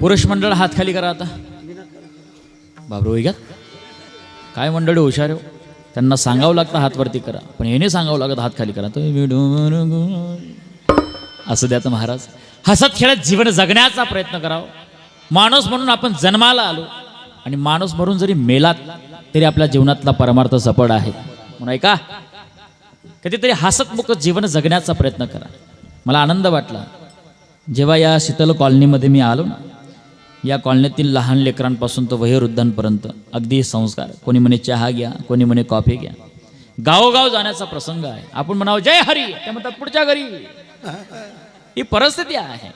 पुरुष मंडळ हात खाली करा आता. बाबरू घ्या काय मंडळी हुशार हो. त्यांना सांगावं लागतं हातवरती करा. पण याने सांगावं लागत हात खाली करा. तुम्ही विडू- असं द्या तर महाराज. हसत खेळत जीवन जगण्याचा प्रयत्न करावा. माणूस म्हणून आपण जन्माला आलो. आणि माणूस म्हणून जरी मेलात तरी आपल्या जीवनातला परमार्थ सपड आहे. म्हणून ऐका. कधीतरी हसतमुख जीवन जगण्याचा प्रयत्न करा. मला आनंद वाटला. जेव्हा या शीतल कॉलनीमध्ये मी आलो ना या कॉलनीतील लहान लेकरांपासून तर वयोवृद्धांपर्यंत. अगदी संस्कार. कोणी म्हणे चहा घ्या कोणी म्हणे कॉफी घ्या. गावोगाव जाण्याचा प्रसंग आहे. आपण म्हणावं जय हरी! ते म्हणतात पुढच्या घरी. ही परिस्थिती आहे.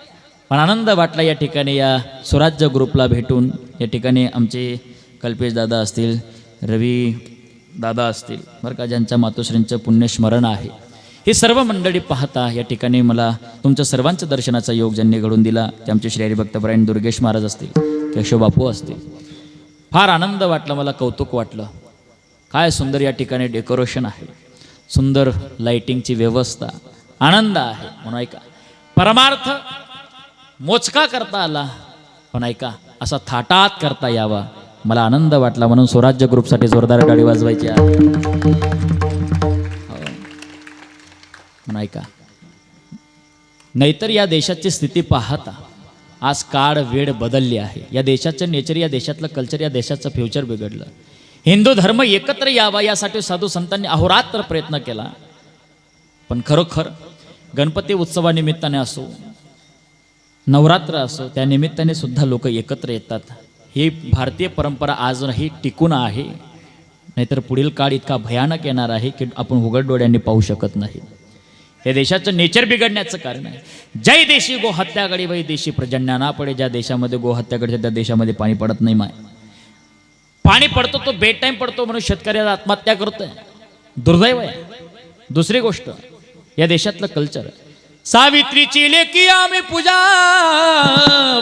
पण आनंद वाटला या ठिकाणी या स्वराज्य ग्रुपला भेटून. या ठिकाणी आमचे कल्पेश दादा असतील रवी दादा असतील बरं का ज्यांच्या मातोश्रींचं पुण्यस्मरण आहे. ही सर्व मंडळी पाहता या ठिकाणी मला तुमच्या सर्वांच्या दर्शनाचा योग ज्यांनी घडून दिला ते आमचे श्री भक्तपरायण दुर्गेश महाराज असतील केशव बापू असतील. फार आनंद वाटला मला कौतुक वाटलं. काय सुंदर या ठिकाणी डेकोरेशन आहे. सुंदर लाइटिंगची व्यवस्था. आनंद आहे. म्हणून ऐका. परमार्थ मोजका करता आला. पण ऐका असा थाटात करता यावा. मला आनंद वाटला म्हणून स्वराज्य ग्रुपसाठी जोरदार गाडी वाजवायची आहे. नाही ऐका. नाहीतर या देशाची स्थिती पाहता आज काळ वेळ बदलली आहे. या देशाचं नेचर या देशातलं कल्चर या देशाचं फ्युचर बिघडलं. हिंदू धर्म एकत्र यावा यासाठी साधू संतांनी अहोरात्र प्रयत्न केला. पण खरोखर गणपती उत्सवानिमित्ताने असो नवरात्र असो त्या निमित्ताने सुद्धा लोक एकत्र येतात. ही भारतीय परंपरा अजूनही टिकून आहे. नाहीतर पुढील काळ इतका भयानक येणार आहे की आपण उघड डोळ्यांनी पाहू शकत नाही. हे देशाचं नेचर बिघडण्याचं कारण आहे. जय देशी गो हत्यागडी वै देशी प्रजन्या ना पडे ज्या देशामध्ये गो हत्या त्या देशामध्ये पाणी पडत नाही माय. पाणी पडतो तो बेड टाईम पडतो म्हणून शेतकऱ्याला आत्महत्या करतोय. दुर्दैव आहे. दुसरी गोष्ट या देशातलं कल्चर सावित्रीची लेखी आम्ही पूजा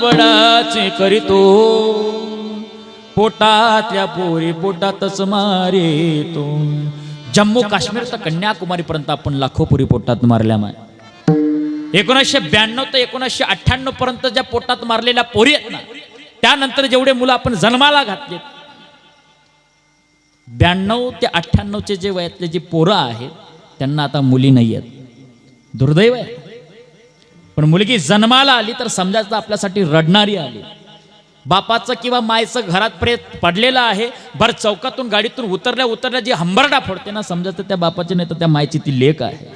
बडाचे करीतो. पोटातल्या पोरी पोटातच मारितो. जम्मू काश्मीर तर कन्याकुमारीपर्यंत आपण लाखो पुरी पोटात मारल्या माय एकोणीसशे ब्याण्णव ते एकोणीसशे अठ्ठ्याण्णव पर्यंत ज्या पोटात मारलेल्या पोरी आहेत ना त्यानंतर जेवढे मुलं आपण जन्माला घातले ब्याण्णव ते अठ्ठ्याण्णवचे जे वयातले जे पोरं आहेत त्यांना आता मुली नाही आहेत. दुर्दैव आहे. पण मुलगी जन्माला आली तर समजायचं आपल्यासाठी रडणारी आली. बापाचं किंवा मायचं घरात प्रेत पडलेलं आहे भर चौकातून गाडीतून उतरल्या उतरल्या जी हंबरडा फोडते ना समजायचं त्या बापाची नाही तर त्या मायची ती लेख आहे.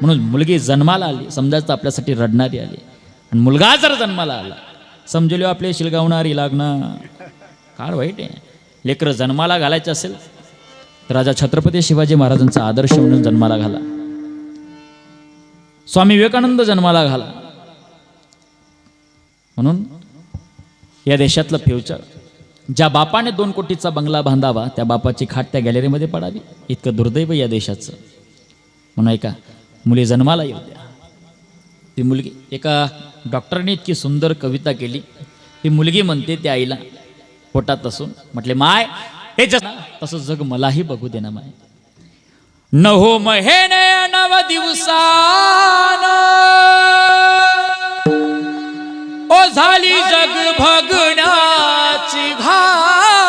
म्हणून मुलगी जन्माला आली समजायचं आपल्यासाठी रडणारी आली. आणि मुलगा जर जन्माला आला समजलो आपले शिलगावणारी लागणार काळ वाईट आहे. लेकरं जन्माला घालायचं असेल तर राजा छत्रपती शिवाजी महाराजांचा आदर्श म्हणून जन्माला घाला. स्वामी विवेकानंद जन्माला घाला. म्हणून या देशातलं फ्युचर ज्या बापाने दोन कोटीचा बंगला बांधावा त्या बापाची खाट त्या गॅलरीमध्ये पडावी. इतकं दुर्दैव या देशाचं. म्हणून ऐका मुली जन्माला येऊ द्या. ती मुलगी एका डॉक्टरने इतकी सुंदर कविता केली. ती मुलगी म्हणते त्या आईला पोटात असून म्हटले माय हे जग तसं जग मलाही बघू दे ना माय. नहो महेने नव दिवसान. ओ झाली जग भगण्याची घाय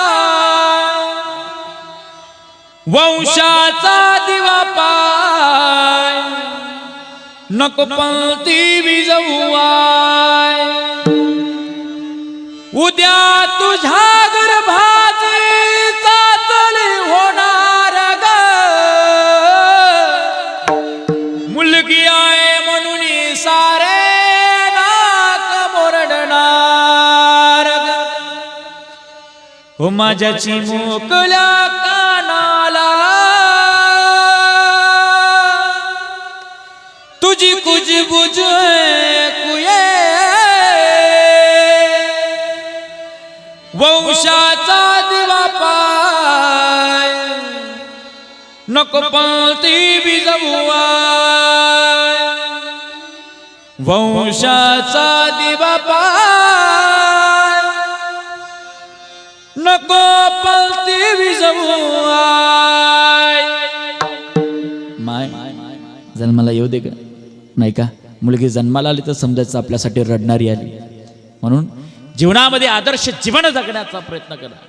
वंशाचा दिवा पाय. नको पंक्ती विजवाय उद्या तुझ्या गर्भा हो माझ्याची मोकल्या कानाला. तुझी कुजबुज कुये वंशाचा दिवा पाय. नको पाळती बिजवाय वंशाचा दिवा पाय. नको पलती विजवाय माय जन्माला येऊ दे का नाही का? मुलगी जन्माला आली तर समजायचं आपल्यासाठी रडणारी आली. म्हणून जीवनामध्ये आदर्श जीवन जगण्याचा प्रयत्न करा.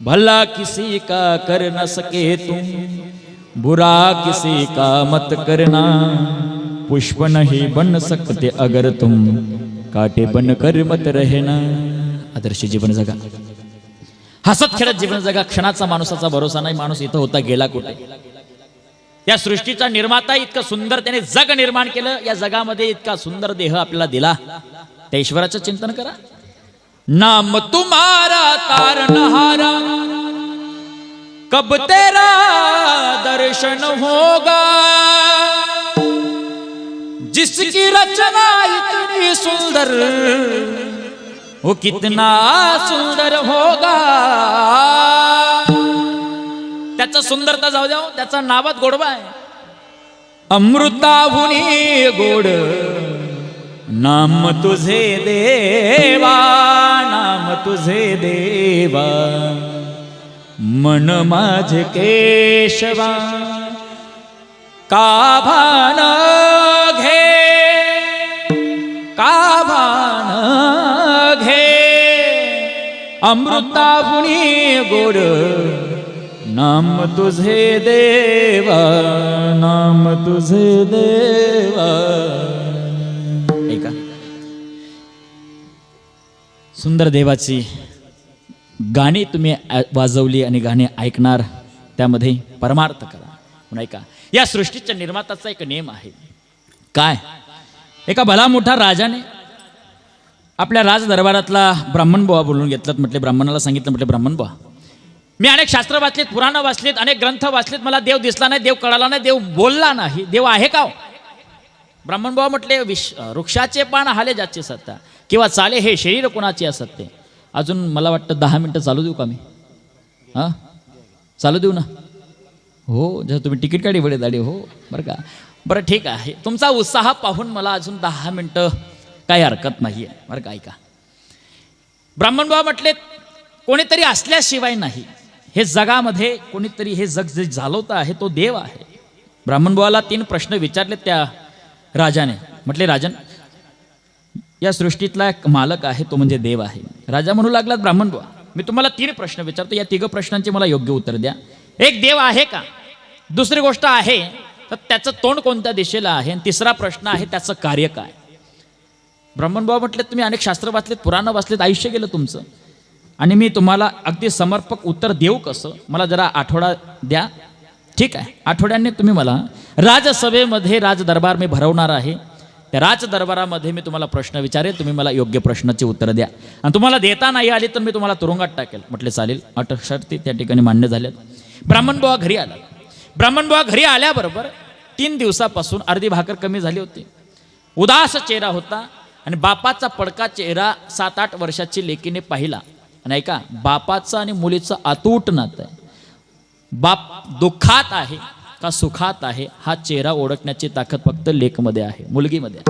भला किसी का कर न सके तुम बुरा किसी का मत करना. पुष्प नहीं बन सकते अगर तुम काटे बन कर मत रहना. आदर्श जीवन जगा. हसत खेळत जीवन जगा क्षणाचा माणसाचा भरोसा नाही माणूस इथं होता गेला कुठे? या सृष्टीचा निर्माता इतकं सुंदर त्याने जग निर्माण केलं या जगामध्ये इतका सुंदर देह आपल्याला दिला. त्या ईश्वराचं चिंतन करा. नाम तुम्हारा तारनहारा कब तेरा दर्शन होगा? जिसकी रचना इतनी सुंदर वो कितना सुंदर होगा। त्याचं सुंदरता जाऊ द्या हो, त्याचा नावात गोडवा आहे. अमृताहुनी गोड नाम तुझे देवा नाम तुझे देवा. मन माझे केशवा का भाना अमृताहुनी गोड नाम तुझे देवा नाम तुझे देवा. ऐका. सुंदर देवाची गाणी तुम्ही ऐ- वाजवली आणि गाणी ऐकणार त्यामध्ये परमार्थ करा. म्हणून ऐका. या सृष्टीच्या निर्माताचा एक नियम आहे. काय? एका भला मोठा राजाने आपल्या राज दरबारातला ब्राह्मण बुवा बोलून घेतलं म्हटले ब्राह्मणाला सांगितलं म्हटले ब्राह्मण बुवा मी अनेक शास्त्र वाचलेत पुराणं वाचलेत अनेक ग्रंथ वाचलेत मला देव दिसला नाही देव कळाला नाही देव बोलला नाही देव आहे का हो? ब्राह्मण बुवा म्हटले विश वृक्षाचे पान हाले ज्याचे सत्ता किंवा चाले हे शरीर कोणाचे असते अजून मला वाटतं दहा मिनटं चालू देऊ का मी? हां? चालू देऊ ना? हो जसं तुम्ही तिकीट काढी बडे दाडी हो बरं का? बरं ठीक आहे. तुमचा उत्साह पाहून मला अजून दहा मिनटं काही हरकत नाही आहे बरं का ऐका. ब्राह्मण बाबा म्हटले कोणीतरी असल्याशिवाय नाही. हे जगामध्ये कोणीतरी हे जग जे झालवतं आहे तो देव आहे. ब्राह्मणबुवाला तीन प्रश्न विचारले त्या राजाने. म्हटले राजन या सृष्टीतला एक मालक आहे तो म्हणजे देव आहे. राजा म्हणू लागला ब्राह्मण बुवा मी तुम्हाला तीन प्रश्न विचारतो या तिघ प्रश्नांची मला योग्य उत्तर द्या. एक देव आहे का? दुसरी गोष्ट आहे तर त्याचं तोंड कोणत्या दिशेला आहे? आणि तिसरा प्रश्न आहे त्याचं कार्य काय? ब्राह्मणबाबा म्हटले तुम्ही अनेक शास्त्र वाचलेत पुराणं वाचलेत आयुष्य गेलं तुमचं. आणि मी तुम्हाला अगदी समर्पक उत्तर देऊ कसं? मला जरा आठवडा द्या. ठीक आहे आठवड्याने तुम्ही मला राजसभेमध्ये राजदरबार मी भरवणार आहे. त्या राजदरबारामध्ये मी तुम्हाला प्रश्न विचारेल तुम्ही मला योग्य प्रश्नाची उत्तरं द्या. आणि तुम्हाला देता नाही आली तर मी तुम्हाला तुरुंगात टाकेल. म्हटले चालेल अट शर्ती त्या ठिकाणी मान्य झाल्यात. ब्राह्मणबुवा घरी आला. ब्राह्मणबुवा घरी आल्याबरोबर तीन दिवसापासून अर्धी भाकर कमी झाली होती. उदास चेहरा होता. आणि बापाचा पडका चेहरा सात आठ वर्षाची लेकीने पाहिला. आणि ऐका बापाचं आणि मुलीचं अतूट नातं आहे. बाप दुःखात आहे का सुखात आहे हा चेहरा ओळखण्याची ताकद फक्त लेकमध्ये आहे मुलगीमध्ये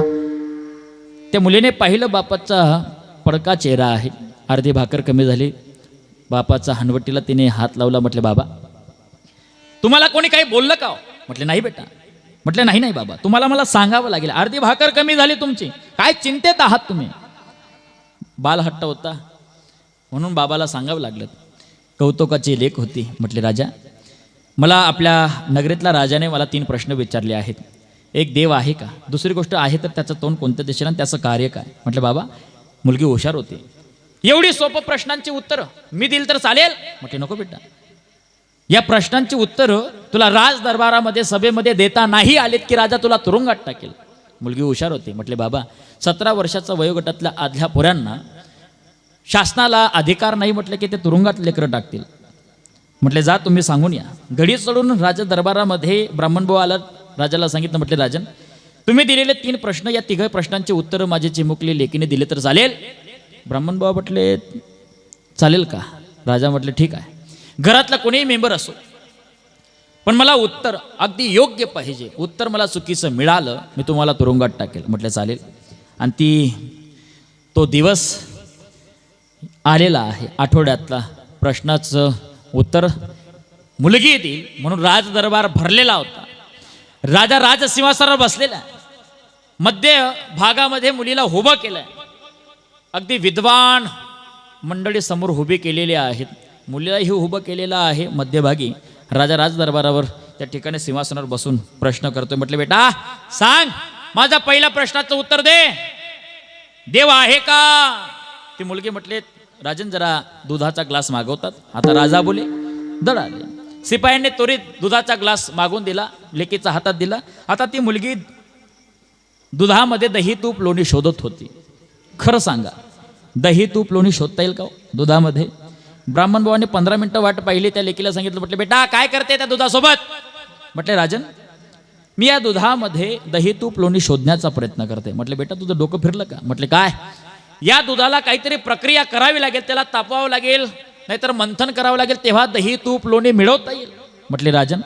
त्या मुलीने पाहिलं बापाचा पडका चेहरा आहे. अर्धी भाकर कमी झाली. बापाचा हनवटीला तिने हात लावला म्हटले बाबा तुम्हाला कोणी काही बोललं का हो? म्हटले नाही बेटा म्हटलं नाही नाही बाबा तुम्हाला मला सांगावं लागेल. अर्धी भाकर कमी झाली तुमची. काय चिंतेत आहात तुम्ही? बाल हट्ट होता. म्हणून बाबाला सांगावं लागलं. कौतुकाची लेख होती. म्हटले राजा मला आपल्या नगरीतल्या राजाने मला तीन प्रश्न विचारले आहेत. एक देव आहे का? दुसरी गोष्ट आहे तर त्याचं तोंड कोणत्या दिशेला आणि त्याचं कार्य काय? म्हटलं बाबा मुलगी हुशार होती. एवढी सोपं प्रश्नांची उत्तरं मी दिली तर चालेल? म्हटले नको बेटा. या प्रश्नांची उत्तरं तुला राज दरबारामध्ये सभेमध्ये देता नाही आलेत की राजा तुला तुरुंगात टाकेल. मुलगी हुशार होती. म्हटले बाबा सतरा वर्षाचा वयोगटातल्या आदल्या पोऱ्यांना शासनाला अधिकार नाही म्हटलं की ते तुरुंगात लेकरं टाकतील. म्हटले जा तुम्ही सांगून या. घडी चढून राजा दरबारामध्ये ब्राह्मणभाऊ आला. राजाला सांगितलं म्हटले राजन तुम्ही दिलेले तीन प्रश्न या तिघ प्रश्नांची उत्तरं माझे चिमुकली लेकीने दिले तर चालेल. ब्राह्मणभाऊ म्हटले चालेल का? राजा म्हटले ठीक आहे. घरातला कोणीही मेंबर असो. पण मला उत्तर अगदी योग्य पाहिजे. उत्तर मला चुकीचं मिळालं मी तुम्हाला तुरुंगात टाकेल. म्हटलं चालेल. आणि ती तो दिवस आलेला आहे. आठवड्यातला प्रश्नाचं उत्तर मुलगी येतील म्हणून राजदरबार भरलेला होता. राजा राजसिंहासनावर बसलेला आहे. मध्य भागामध्ये मुलीला उभं केलंय. अगदी विद्वान मंडळी समोर उभे केलेले आहेत. मुलीलाही उभं केलेलं आहे मध्यभागी. राजा राज दरबारावर त्या ठिकाणी सिंहासनावर बसून प्रश्न करतोय. म्हटलं बेटा सांग. माझा पहिल्या प्रश्नाचं उत्तर दे. देव आहे का? ती मुलगी म्हटले राजन जरा दुधाचा ग्लास मागवतात. आता राजा बोले दड आले शिपायांनी त्वरित दुधाचा ग्लास मागून दिला लेकीचा हातात दिला. आता ती मुलगी दुधामध्ये दही तूप लोणी शोधत होती. खरं सांगा दही तूप लोणी शोधता येईल का हो दुधामध्ये? ब्राह्मण भावाने पंधरा मिनिटं वाट पाहिली त्या लेकीला सांगितलं म्हटलं बेटा काय करते त्या दुधासोबत? म्हटले राजन मी या दुधामध्ये दही तूप लोणी शोधण्याचा प्रयत्न करते. म्हटले बेटा तुझं डोकं फिरलं का? म्हटले काय? या दुधाला काहीतरी प्रक्रिया करावी लागेल त्याला तापवावं लागेल नाहीतर मंथन करावं लागेल तेव्हा दही तूप लोणी मिळवता येईल. म्हटले राजन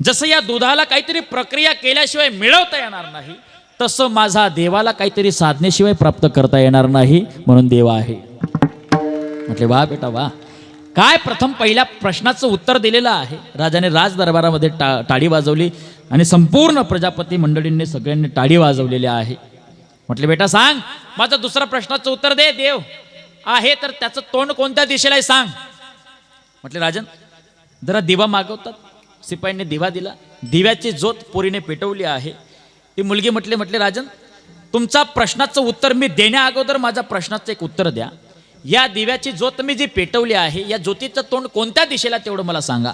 जसं या दुधाला काहीतरी प्रक्रिया केल्याशिवाय मिळवता येणार नाही तसं माझा देवाला काहीतरी साधनेशिवाय प्राप्त करता येणार नाही म्हणून देवा आहे. म्हटले वा बेटा वा. काय प्रथम पहिल्या प्रश्नाचं उत्तर दिलेलं आहे? राजाने राज दरबारामध्ये टा टाळी वाजवली आणि संपूर्ण प्रजापती मंडळींनी सगळ्यांनी टाळी वाजवलेली आहे. म्हटले बेटा सांग माझं दुसऱ्या प्रश्नाचं उत्तर दे देव. आहे तर त्याचं तोंड कोणत्या दिशेला आहे सांग. म्हटले राजन जरा दिवा मागवतात. शिपाईंनी दिवा दिला. दिव्याची ज्योत पोरीने पेटवली आहे. ती मुलगी म्हटली म्हटले राजन तुमचा प्रश्नाचं उत्तर मी देण्या अगोदर माझ्या प्रश्नाचं एक उत्तर द्या. या दिव्याची ज्योत मी जी पेटवली आहे या ज्योतीचं तोंड कोणत्या दिशेला तेवढं मला सांगा.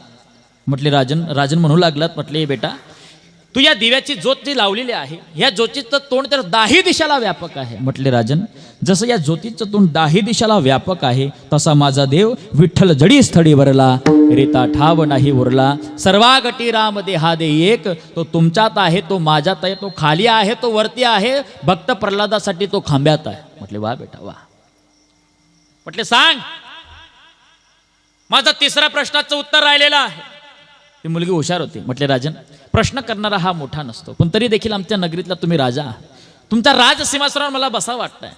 म्हटले राजन राजन म्हणू लागलात. म्हटले बेटा तू या दिव्याची ज्योत जी लावलेली आहे या ज्योतीचं तोंड तर दाही दिशाला व्यापक आहे. म्हटले राजन जसं या ज्योतीचं तोंड दाही दिशाला व्यापक आहे तसा माझा देव विठ्ठल जडी स्थळी वरला रेता ठाव नाही उरला. सर्वागटी राम देहा दे एक तो तुमच्यात आहे तो माझ्यात आहे तो खाली आहे तो वरती आहे भक्त प्रल्हादासाठी तो खांब्यात आहे. म्हटले वा बेटा वा. म्हटले सांग. माझा तिसऱ्या प्रश्नाचं उत्तर राहिलेलं आहे. ती मुलगी हुशार होती. म्हटले राजन प्रश्न करणारा हा मोठा नसतो. पण तरी देखील आमच्या नगरीतला तुम्ही राजा आहात. तुमचा राज सिंहासनावर मला बसा वाटतंय.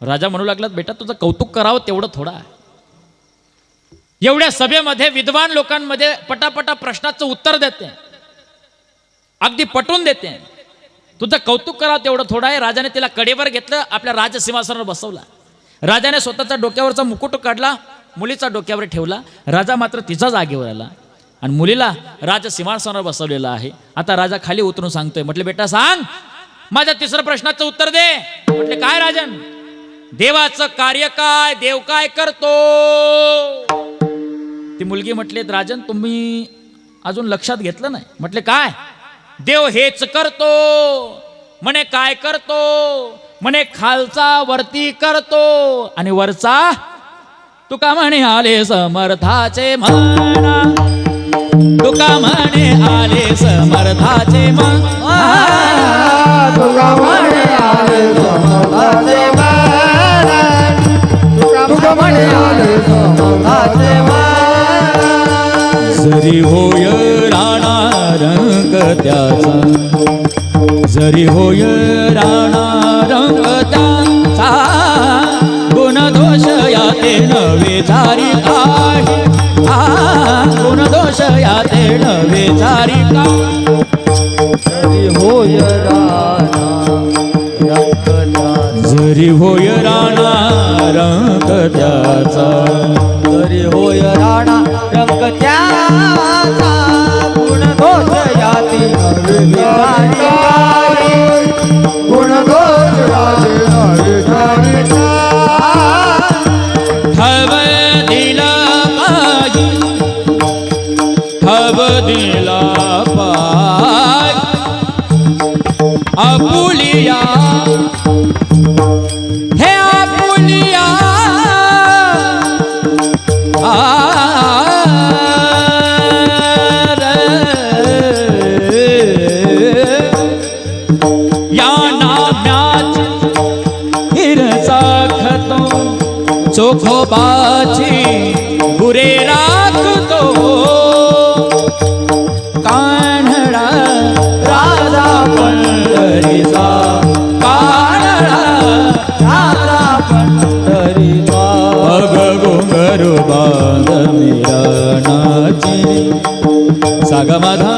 राजा म्हणू लागलात बेटा तुझं कौतुक करावं तेवढं थोडं आहे. एवढ्या सभेमध्ये विद्वान लोकांमध्ये पटापटा प्रश्नाचं उत्तर देते. अगदी पटवून देते. तुझं कौतुक करावं तेवढं थोडं आहे. राजाने तिला कडेवर घेतलं आपल्या राजसिंहासनावर बसवला. राजाने स्वतःचा डोक्यावरचा मुकुट काढला मुलीचा डोक्यावर ठेवला राजा मात्र तिचा जागेवर आला. आणि मुलीला राजा सिंहासनावर बसवलेला आहे. आता राजा खाली उतरून सांगतोय म्हटले बेटा सांग. माझ्या तिसऱ्या प्रश्नाचं उत्तर दे. म्हटले काय राजन? देवाचं कार्य काय? देव काय करतो? ती मुलगी म्हटले राजन तुम्ही अजून लक्षात घेतलं नाही. म्हटले काय? देव हेच करतो. म्हणे काय करतो? म्हणे खालचा वरती करतो. आणि वरचा? तुका म्हणे आले समर्थाचे म्हणा तुका म्हणे आले समर्थाचे तुका म्हणे आले समर्थाचे तुका म्हणे आले समर्थाचे जरी होय राणा रंग त्याचा जरी होय राणा याते नवे चारी काय गुण दोष याते नवे चारी तरी होय राणा जरी होय राणा रंग त्याचा. तरी होय राणा रंग त्याचा गुण दोष याती विचारी गुण दोष याती विचारी ठव दिला सागा माधा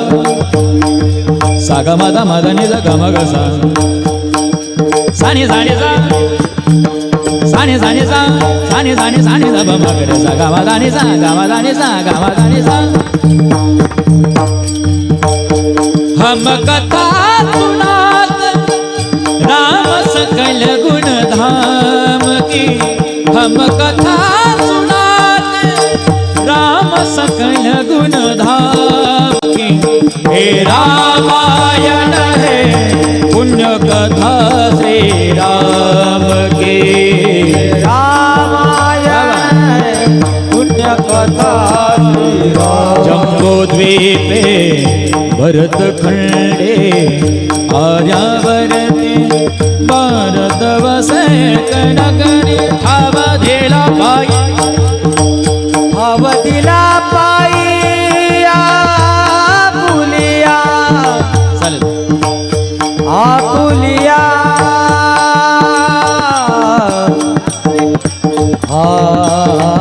सागा माधा माधा निजा गमग सा सानी सानी सा साने साने सा साने साने साने सा ब मगरे सा गावा दाने सा गावा दाने सा दाने सा हम कथा सुनात राम सकल गुण धाम की. हम कथा सुनात राम सकल गुण धाम हे रामायण है पुण्य कथा श्री राम की रामायण पुण्य कथा जम्बोद्वीपे भरतखण्डे आर्यावरते भारतवसे कनकने पायी अवधिला पायी आपुलिया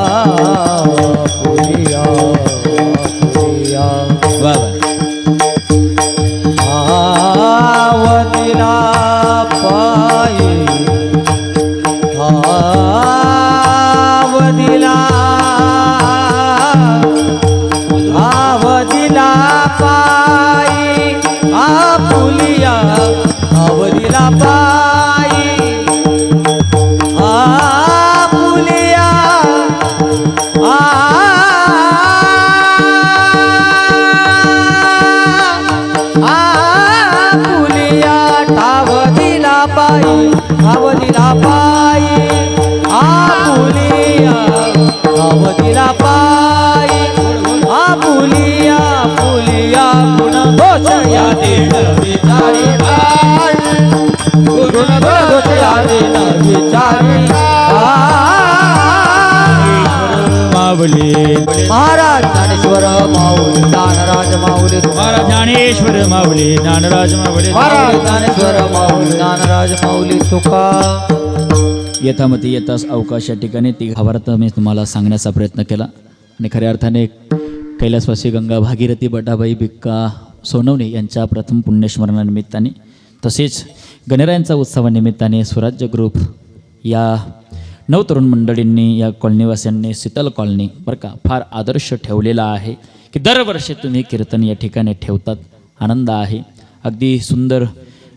ज्ञानेश्वर माऊली ज्ञानराज माऊली महाराज! ज्ञानेश्वर माऊली ज्ञानराज माऊली तुका. यथामती येताच अवकाश या ठिकाणी ती भावार्थ मी तुम्हाला सांगण्याचा प्रयत्न केला. आणि खऱ्या अर्थाने कैलासवासी गंगा भागीरथी बटाबाई बिक्का सोनवणे यांच्या प्रथम पुण्यस्मरणानिमित्ताने तसेच गणरायांचा उत्सवानिमित्ताने स्वराज्य ग्रुप या नवतरुण मंडळींनी या कॉलनीवासियांनी शीतल कॉलनी बरं का फार आदर्श ठेवलेला आहे की दरवर्षी तुम्ही कीर्तन या ठिकाणी ठेवतात. आनंद आहे. अगदी सुंदर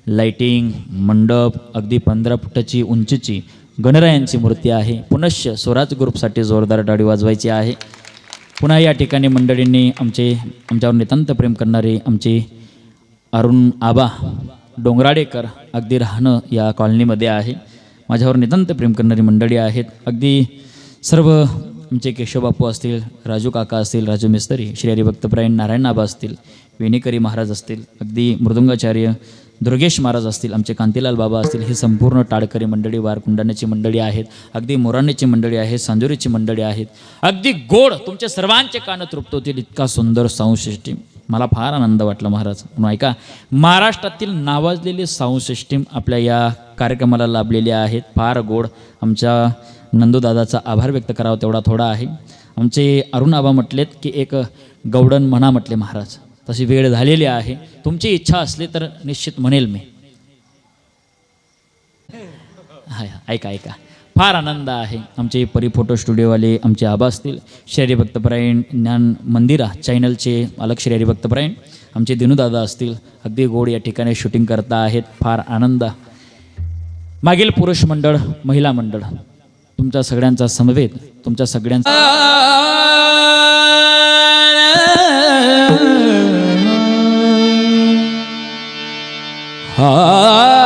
लाइटिंग मंडप अगदी पंधरा फुटाची उंचीची गणरायांची मूर्ती आहे. पुनश्च स्वराज ग्रुपसाठी जोरदार टाळी वाजवायची आहे. पुन्हा या ठिकाणी मंडळींनी आमचे आमच्यावर नितांत प्रेम करणारे आमचे अरुण आबा डोंगराडेकर अगदी राहणं या कॉलनीमध्ये आहे. माझ्यावर नितांत प्रेम करणारी मंडळी आहेत. अगदी सर्व आमचे केशवबापू असतील राजू काका असतील राजू मिस्त्री श्री हरिभक्तप्रायण नारायण आबा असतील वेणीकरी महाराज असतील अगदी मृदुंगाचार्य दुर्गेश महाराज असतील आमचे कांतीलाल बाबा असतील ही संपूर्ण टाळकरी मंडळी वारकुंडाण्याची मंडळी आहेत अगदी मोराण्याची मंडळी आहे सांजुरीची मंडळी आहेत अगदी गोड तुमचे सर्वांचे कानं तृप्त होतील इतका सुंदर साऊंड सिस्टीम. मला फार आनंद वाटला महाराज. म्हणून ऐका महाराष्ट्रातील नावाजलेले साऊंड सिस्टीम आपल्या या कार्यक्रमाला लाभलेली आहेत. फार गोड आमच्या नंदूदादाचा आभार व्यक्त करावा तेवढा थोडा आहे. आमचे अरुण आबा म्हटलेत की एक गौडन म्हणा म्हटले महाराज. तशी वेळ झालेली आहे. तुमची इच्छा असली तर निश्चित म्हणेल मी. हाय ऐका ऐका. फार आनंद आहे. आमचे परिफोटो स्टुडिओवाले आमचे आबा असतील. श्री भक्तपरायण ज्ञान मंदिरा चॅनलचे मालक श्री भक्तपरायण आमचे दिनूदादा असतील. अगदी गोड या ठिकाणी शूटिंग करता आहेत. फार आनंद. मागील पुरुष मंडळ महिला मंडळ. तुमच्या सगळ्यांचा समवेत तुमच्या सगळ्यांचा 啊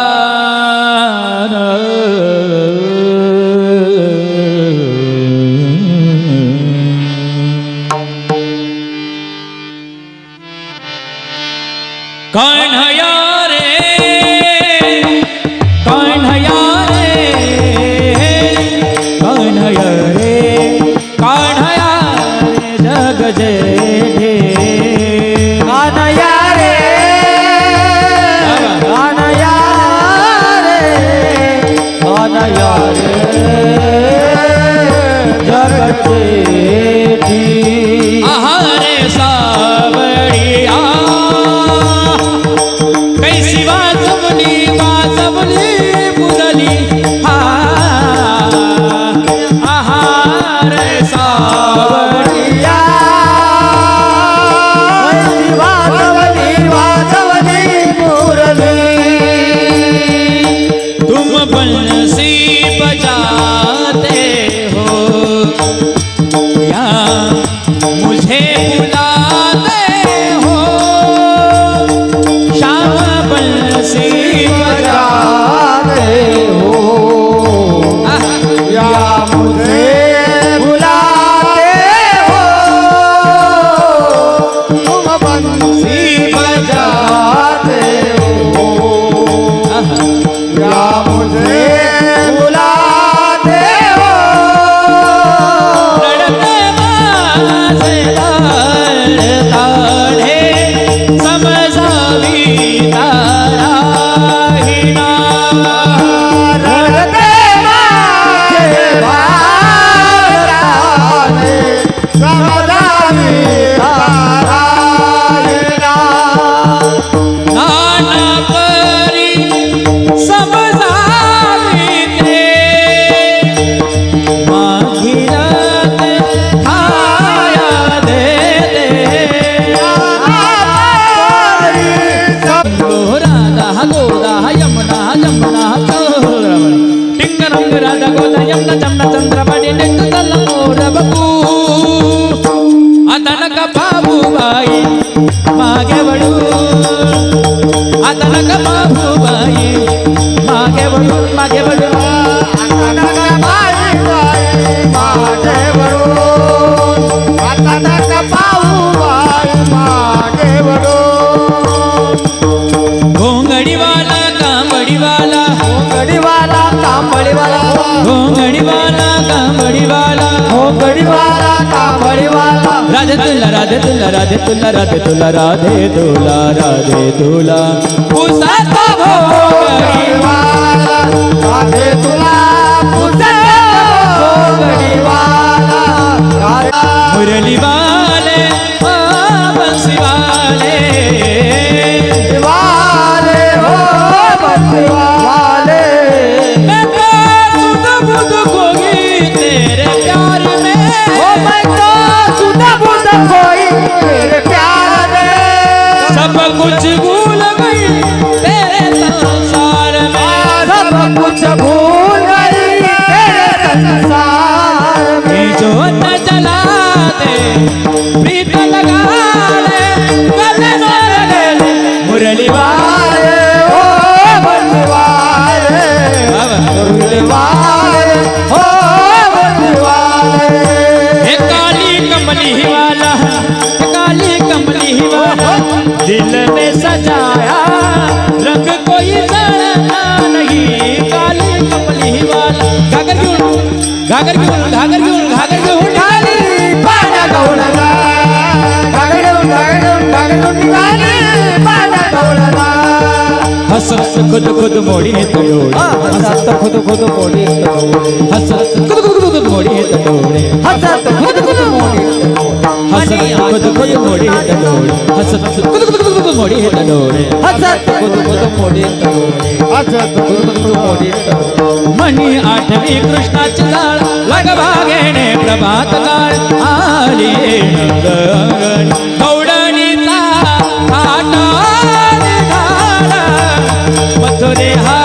రాధ గోదయం చంద్రబడి నెట్టు తల్ల మూడవకు राधे तुला राधे तुला राधे तुला राधे तुला राधे तुला. राधे तुला. दिल में सजाया। रंग कोई नहीं। काली कमली वाला। घागर घेऊन घागर घेऊन घागर घेऊन घागर घेऊन गवळला निघाली पाण्या गवळला हसत खुद खुद मोडी तडोळे हसत. खुद खुद मोडी हसत खुद खुद खुद मोडी हसत खुद खुद हसत तडोळे हसत तडोळे हसत हसत मणी आठवी कृष्णाची लाळ लगवा घेणे प्रभात काळ आली नंदगण गौडणीचा आटा मथुरे हा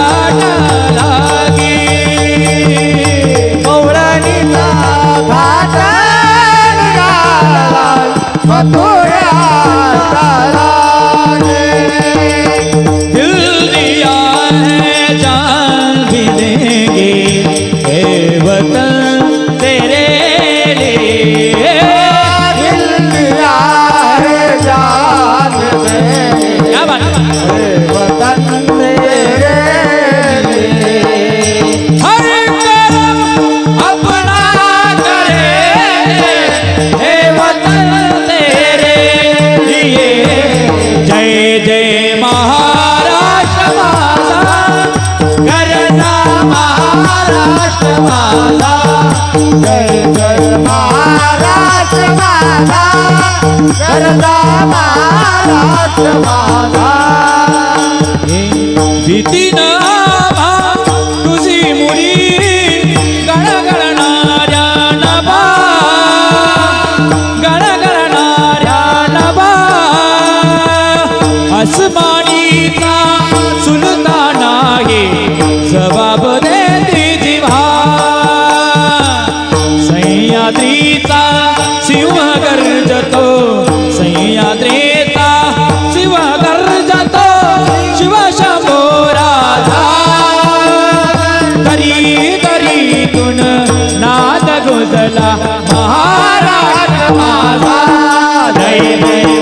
जय जय महाराष्ट्र माझा करता महाराष्ट्र माझा भीती न जय